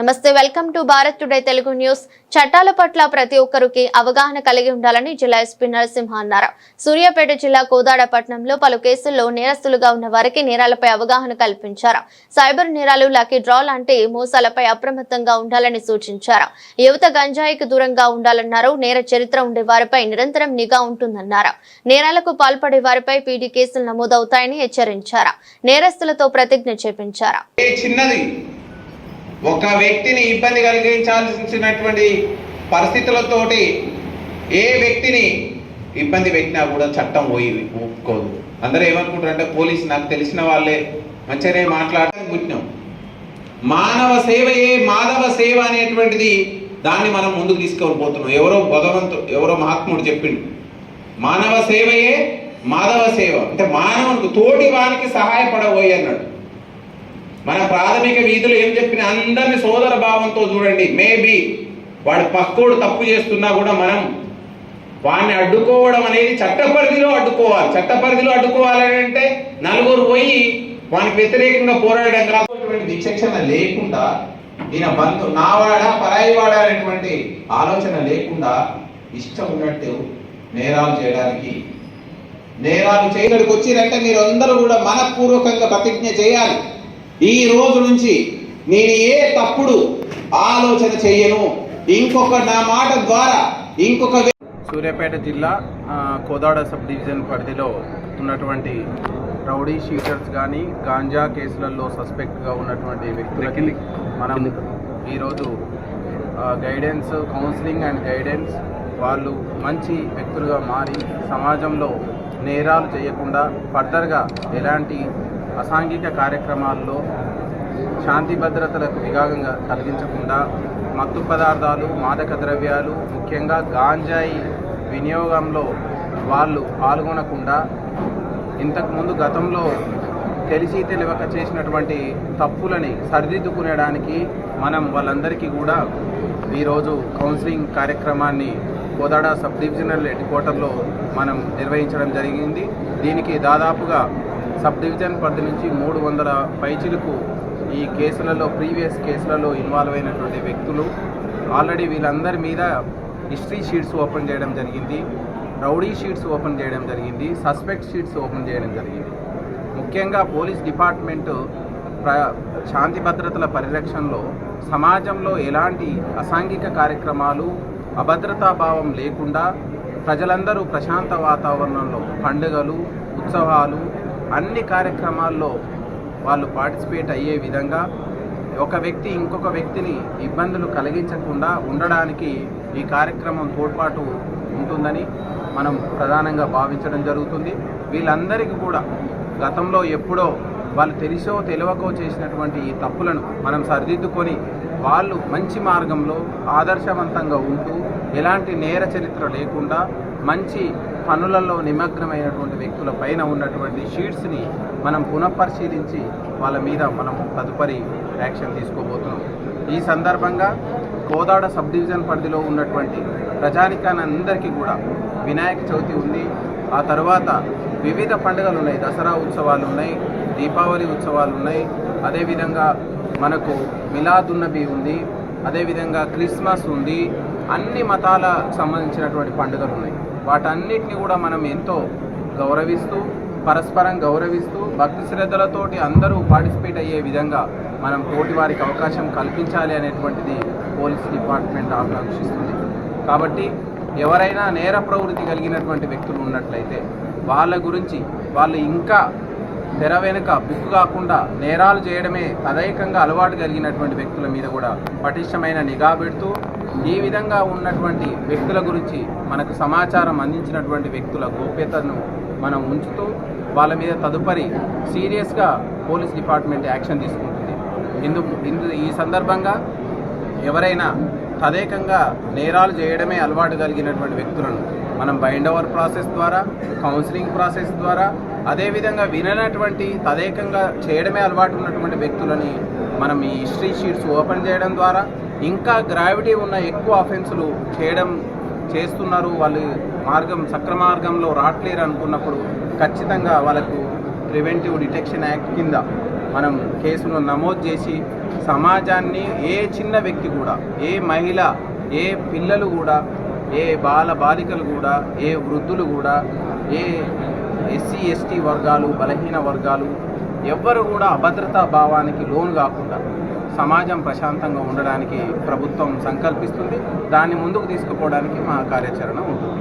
నమస్తే welcome to Bharat today Telugu news. చట్టాల పట్ల ప్రతి ఒక్కరికి అవగాహన కలిగి ఉండాలని జిల్లా ఎస్పీ నరసింహ అన్నారు. సూర్యాపేట జిల్లా కోదాడపట్నంలో పలు కేసుల్లో నేరస్తులుగా ఉన్న వారికి నేరాలపై అవగాహన కల్పించారు. సైబర్ నేరాలు లక్కీ డ్రా లాంటి మోసాలపై అప్రమత్తంగా ఉండాలని సూచించారు. యువత గంజాయికి దూరంగా ఉండాలన్నారు. నేర చరిత్ర ఉండే వారిపై నిరంతరం నిఘా ఉంటుందన్నారు. నేరాలకు పాల్పడే వారిపై పీడీ కేసులు నమోదవుతాయని హెచ్చరించారు. నేరస్తులతో ప్రతిజ్ఞ చేపించారు. ఒక వ్యక్తిని ఇబ్బంది కలిగించాల్సినటువంటి పరిస్థితులతోటి ఏ వ్యక్తిని ఇబ్బంది పెట్టినా కూడా చట్టం పోయి ఒప్పుకోదు. అందరూ ఏమనుకుంటారంటే పోలీసు నాకు తెలిసిన వాళ్ళే మంచిగానే మాట్లాడడానికి పుట్టినాం. మానవ సేవయే మాధవ సేవ అనేటువంటిది దాన్ని మనం ముందుకు తీసుకొని పోతున్నాం. ఎవరో భగవంతు ఎవరో మహాత్ముడు చెప్పిండు. మానవ సేవయే మాధవ సేవ. అంటే మానవునికి తోటి వానికి సహాయపడబోయి అన్నాడు. మన ప్రాథమిక వీధులు ఏం చెప్పిన అందరిని సోదర భావంతో చూడండి. మేబీ వాడు పక్కోడు తప్పు చేస్తున్నా కూడా మనం వాడిని అడ్డుకోవడం అనేది చట్ట పరిధిలో అడ్డుకోవాలి. చట్ట పరిధిలో అడ్డుకోవాలని అంటే నలుగురు పోయి వానికి వ్యతిరేకంగా పోరాడడం కాకుండా విచక్షణ లేకుండా ఈయన బంధు నావాడా పరాయి వాడా అనేటువంటి ఆలోచన లేకుండా ఇష్టం ఉన్నట్టు నేరాలు చేయడానికి నేరాలు చేయడానికి వచ్చిరంటే మీరు అందరూ కూడా మనపూర్వకంగా ప్రతిజ్ఞ చేయాలి. ఈ రోజు నుంచి నేను ఏ తప్పుడు ఆలోచన చెయ్యను ఇంకొక నా మాట ద్వారా ఇంకొక సూర్యాపేట జిల్లా కోదాడ సబ్ డివిజన్ పరిధిలో ఉన్నటువంటి రౌడీ షీటర్స్ కానీ గాంజా కేసులలో సస్పెక్ట్గా ఉన్నటువంటి వ్యక్తులకి మనం ఈరోజు గైడెన్స్ కౌన్సిలింగ్ అండ్ గైడెన్స్ వాళ్ళు మంచి వ్యక్తులుగా మారి సమాజంలో నేరాలు చేయకుండా ఫర్దర్గా ఎలాంటి అసాంఘిక కార్యక్రమాల్లో శాంతి భద్రతలకు విఘాగంగా కలిగించకుండా మత్తు పదార్థాలు మాదక ద్రవ్యాలు ముఖ్యంగా గాంజాయి వినియోగంలో వాళ్ళు పాల్గొనకుండా ఇంతకుముందు గతంలో తెలిసి తెలియక చేసినటువంటి తప్పులని సరిదిద్దుకునేడానికి మనం వాళ్ళందరికీ కూడా ఈరోజు కౌన్సిలింగ్ కార్యక్రమాన్ని కోదాడ సబ్ డివిజనల్ హెడ్ క్వార్టర్లో మనం నిర్వహించడం జరిగింది. దీనికి దాదాపుగా సబ్ డివిజన్ పరిధి నుంచి మూడు వందల పైచిలకు ఈ కేసులలో ప్రీవియస్ కేసులలో ఇన్వాల్వ్ అయినటువంటి వ్యక్తులు. ఆల్రెడీ వీళ్ళందరి మీద హిస్టరీ షీట్స్ ఓపెన్ చేయడం జరిగింది. రౌడీ షీట్స్ ఓపెన్ చేయడం జరిగింది. సస్పెక్ట్ షీట్స్ ఓపెన్ చేయడం జరిగింది. ముఖ్యంగా పోలీస్ డిపార్ట్మెంట్ ప్ర శాంతి భద్రతల పరిరక్షణలో సమాజంలో ఎలాంటి అసాంఘిక కార్యక్రమాలు అభద్రతాభావం లేకుండా ప్రజలందరూ ప్రశాంత వాతావరణంలో పండుగలు ఉత్సవాలు అన్ని కార్యక్రమాల్లో వాళ్ళు పార్టిసిపేట్ అయ్యే విధంగా ఒక వ్యక్తి ఇంకొక వ్యక్తిని ఇబ్బందులు కలిగించకుండా ఉండడానికి ఈ కార్యక్రమం తోడ్పాటు ఉంటుందని మనం ప్రధానంగా భావించడం జరుగుతుంది. వీళ్ళందరికీ కూడా గతంలో ఎప్పుడో వాళ్ళు తెలిసో తెలియకో చేసినటువంటి ఈ తప్పులను మనం సరిదిద్దుకొని వాళ్ళు మంచి మార్గంలో ఆదర్శవంతంగా ఉంటూ ఎలాంటి నేర చరిత్ర లేకుండా మంచి పనులలో నిమగ్నమైనటువంటి వ్యక్తుల పైన ఉన్నటువంటి షీట్స్ని మనం పునఃపరిశీలించి వాళ్ళ మీద మనం తదుపరి యాక్షన్ తీసుకోబోతున్నాం. ఈ సందర్భంగా కోదాడ సబ్ డివిజన్ పరిధిలో ఉన్నటువంటి ప్రజానికానందరికీ కూడా వినాయక చవితి ఉంది. ఆ తర్వాత వివిధ పండుగలు ఉన్నాయి. దసరా ఉత్సవాలు ఉన్నాయి దీపావళి ఉత్సవాలు ఉన్నాయి. అదేవిధంగా మనకు మిలాదున్నబి ఉంది. అదేవిధంగా క్రిస్మస్ ఉంది. అన్ని మతాలకు సంబంధించినటువంటి పండుగలు ఉన్నాయి. వాటన్నిటిని కూడా మనం ఎంతో గౌరవిస్తూ పరస్పరం గౌరవిస్తూ భక్తి శ్రద్ధలతోటి అందరూ పార్టిసిపేట్ అయ్యే విధంగా మనం తోటి వారికి అవకాశం కల్పించాలి అనేటువంటిది పోలీస్ డిపార్ట్మెంట్ ఆకాంక్షిస్తుంది కాబట్టి ఎవరైనా నేర ప్రవృత్తి కలిగినటువంటి వ్యక్తులు ఉన్నట్లయితే వాళ్ళ గురించి వాళ్ళు ఇంకా తెర వెనుక పిక్కు కాకుండా నేరాలు చేయడమే తదైకంగా అలవాటు కలిగినటువంటి వ్యక్తుల మీద కూడా పటిష్టమైన నిఘా పెడుతూ ఈ విధంగా ఉన్నటువంటి వ్యక్తుల గురించి మనకు సమాచారం అందించినటువంటి వ్యక్తుల గోప్యతను మనం ఉంచుతూ వాళ్ళ మీద తదుపరి సీరియస్గా పోలీస్ డిపార్ట్మెంట్ యాక్షన్ తీసుకుంటుంది. ఇందుకు ఇందు ఈ సందర్భంగా ఎవరైనా తదేకంగా నేరాలు చేయడమే అలవాటు కలిగినటువంటి వ్యక్తులను మనం బైండ్ ఓవర్ ప్రాసెస్ ద్వారా కౌన్సిలింగ్ ప్రాసెస్ ద్వారా అదేవిధంగా విననటువంటి తదేకంగా చేయడమే అలవాటు ఉన్నటువంటి వ్యక్తులని మనం ఈ హిస్టరీ షీట్స్ ఓపెన్ చేయడం ద్వారా ఇంకా గ్రావిటీ ఉన్న ఎక్కువ అఫెన్సులు చేయడం చేస్తున్నారు. వాళ్ళు మార్గం సక్రమార్గంలో రావట్లేరు అనుకున్నప్పుడు ఖచ్చితంగా వాళ్ళకు ప్రివెంటివ్ డిటెక్షన్ యాక్ట్ కింద మనం కేసును నమోదు చేసి సమాజాన్ని ఏ చిన్న వ్యక్తి కూడా ఏ మహిళ ఏ పిల్లలు కూడా ఏ బాల బాలికలు కూడా ఏ వృద్ధులు కూడా ఏ ఎస్సీ ఎస్టీ వర్గాలు బలహీన వర్గాలు ఎవ్వరు కూడా అభద్రతా భావానికి లోను కాకుండా సమాజం ప్రశాంతంగా ఉండడానికి ప్రభుత్వం సంకల్పిస్తుంది. దాన్ని ముందుకు తీసుకుపోవడానికి మా కార్యాచరణ ఉంటుంది.